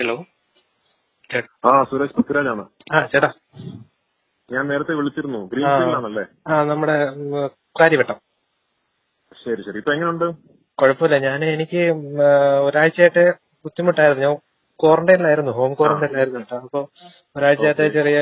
Hello ആ സുരേഷ് പൃഥ്വിരാജാണ് ആ ചേട്ടാ. ഞാൻ നേരത്തെ വിളിച്ചിരുന്നു. ആ. ഗ്രീൻഫീൽഡിലാണല്ലേ ആ നമ്മുടെ കാര്യവട്ടം. ശരി ശരി. ഇപ്പൊ എങ്ങനെയുണ്ട് കുഴപ്പമില്ല. ഞാൻ എനിക്ക് ഒരാഴ്ചയായിട്ട് ബുദ്ധിമുട്ടായിരുന്നു. ഞാൻ ക്വാറന്റൈനിലായിരുന്നു ഹോം ക്വാറന്റൈനിലായിരുന്നു കേട്ടോ. അപ്പൊ ഒരാഴ്ചയായിട്ട് ചെറിയ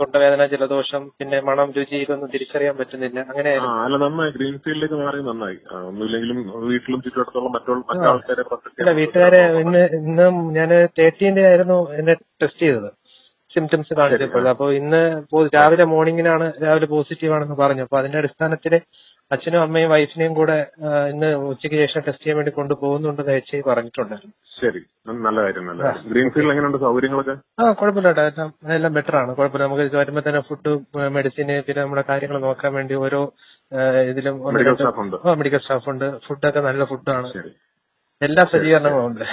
തൊണ്ടവേദന ജലദോഷം പിന്നെ മണം രുചി ഇതൊന്നും തിരിച്ചറിയാൻ പറ്റുന്നില്ല. അങ്ങനെയായിരുന്നു. അല്ല നന്നായി. ഗ്രീൻഫീൽഡിലേക്ക് മാറി നന്നായി. ഒന്നുമില്ലെങ്കിലും വീട്ടിലും ചുറ്റുവട്ടത്തുള്ള മറ്റുള്ള വീട്ടുകാരെ ഇന്ന് ഇന്ന് ഞാൻ തേർട്ടീന്റെ ആയിരുന്നു എന്നെ ടെസ്റ്റ് ചെയ്തത്. സിംറ്റംസ് കാണിച്ചപ്പോൾ. അപ്പൊ ഇന്ന് രാവിലെ മോർണിംഗിനാണ് രാവിലെ പോസിറ്റീവ് ആണെന്ന് പറഞ്ഞു അപ്പൊ അതിന്റെ അടിസ്ഥാനത്തിൽ അച്ഛനും അമ്മയും വൈഫിനെയും കൂടെ ഇന്ന് ഉച്ചയ്ക്ക് ശേഷം ടെസ്റ്റ് ചെയ്യാൻ വേണ്ടി കൊണ്ടുപോകുന്നുണ്ടെന്ന് എച്ച് ഐ പറഞ്ഞിട്ടുണ്ടായിരുന്നു ശരി നല്ല കാര്യം നല്ല കാര്യം. ഗ്രീൻഫീൽഡിൽ എങ്ങനെയുണ്ട് സൗകര്യങ്ങളൊക്കെ? ആ കുഴപ്പമില്ല എല്ലാം എല്ലാം ബെറ്റർ ആണ്. കുഴപ്പമില്ല. നമുക്ക് വരുമ്പോ തന്നെ ഫുഡ് മെഡിസിന് പിന്നെ നമ്മുടെ കാര്യങ്ങൾ നോക്കാൻ വേണ്ടി ഓരോ ഇതിലും മെഡിക്കൽ സ്റ്റാഫ് ഉണ്ട്. ആ മെഡിക്കൽ സ്റ്റാഫ് ഉണ്ട്. ഫുഡൊക്കെ നല്ല ഫുഡാണ് എല്ലാ സജ്ജീകരണങ്ങളും ഉണ്ട്.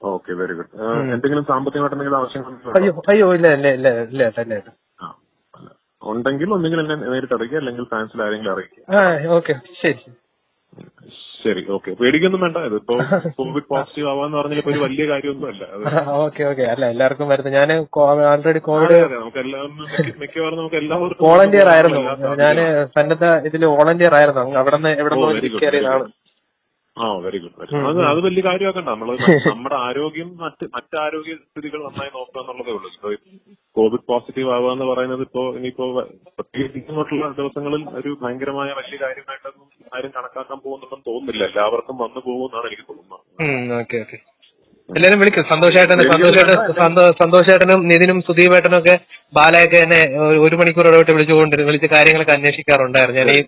ഓക്കെ വെരി ഗുഡ് എന്തെങ്കിലും സാമ്പത്തികമായിട്ട് എന്തെങ്കിലും ആവശ്യങ്ങൾ അയ്യോ അയ്യോ ഇല്ല ഇല്ല ഇല്ല ഇല്ല ഇല്ല ഇല്ല ഇല്ല ആ അല്ല. ഉണ്ടെങ്കിൽ ഒന്നുകിൽ എന്നെ നേരിട്ട് അറിയിക്കുക അല്ലെങ്കിൽ ഫാൻസിൽ ആരെങ്കിലും അറിയിക്കുക. ഓക്കെ ശരി ശരി. ഓക്കെ പേടിക്കൊന്നും വേണ്ട. ഇതിപ്പോ കോവിഡ് പോസിറ്റീവ് ആവാന്ന് പറഞ്ഞാൽ ഒരു വലിയ കാര്യമൊന്നുമല്ല. ഓക്കെ ഓക്കെ അല്ല എല്ലാവർക്കും വരുന്നത്. ഞാൻ ഓൾറെഡി കോവിഡ് നമുക്ക് മിക്കവാറും നമുക്ക് എല്ലാവർക്കും വോളണ്ടിയർ ആയിരുന്നു. ഞാൻ സന്നദ്ധ ഇതിൽ വോളണ്ടിയർ ആയിരുന്നു. അവിടെ നിന്ന് എവിടെ നിന്ന് കയറിയതാണ്. ആ വെരി ഗുഡ് അത്. അത് വലിയ കാര്യമാക്കണ്ട. നമ്മൾ നമ്മുടെ ആരോഗ്യം മറ്റ് മറ്റാരോഗ്യ സ്ഥിതികൾ നന്നായി നോക്കുക എന്നുള്ളതേ ഉള്ളൂ. ഇപ്പൊ കോവിഡ് പോസിറ്റീവ് ആവുക എന്ന് പറയുന്നത് ഇപ്പോ ഇനിയിപ്പോ പ്രത്യേകിച്ച് ഇങ്ങോട്ടുള്ള ദിവസങ്ങളിൽ ഒരു ഭയങ്കരമായ വലിയ കാര്യമായിട്ടൊന്നും ആരും കണക്കാക്കാൻ പോകുന്നുണ്ടെന്ന് തോന്നുന്നില്ല. എല്ലാവർക്കും വന്നു പോകുമെന്നാണ് എനിക്ക് തോന്നുന്നത്. എല്ലാരും വിളിക്കും. സന്തോഷേട്ടനും എനിക്ക് സന്തോഷേട്ടൻ സന്തോ- സന്തോഷേട്ടനും നിതിനും സുദീപേട്ടനും ഒക്കെ ബാലയൊക്കെ എന്നെ ഒരു- ഒരു മണിക്കൂർ ഇടവിട്ട് വിളിച്ചുകൊണ്ട് വിളിച്ച് കാര്യങ്ങളൊക്കെ അന്വേഷിക്കാറുണ്ടായിരുന്നു. ഞാൻ ഈ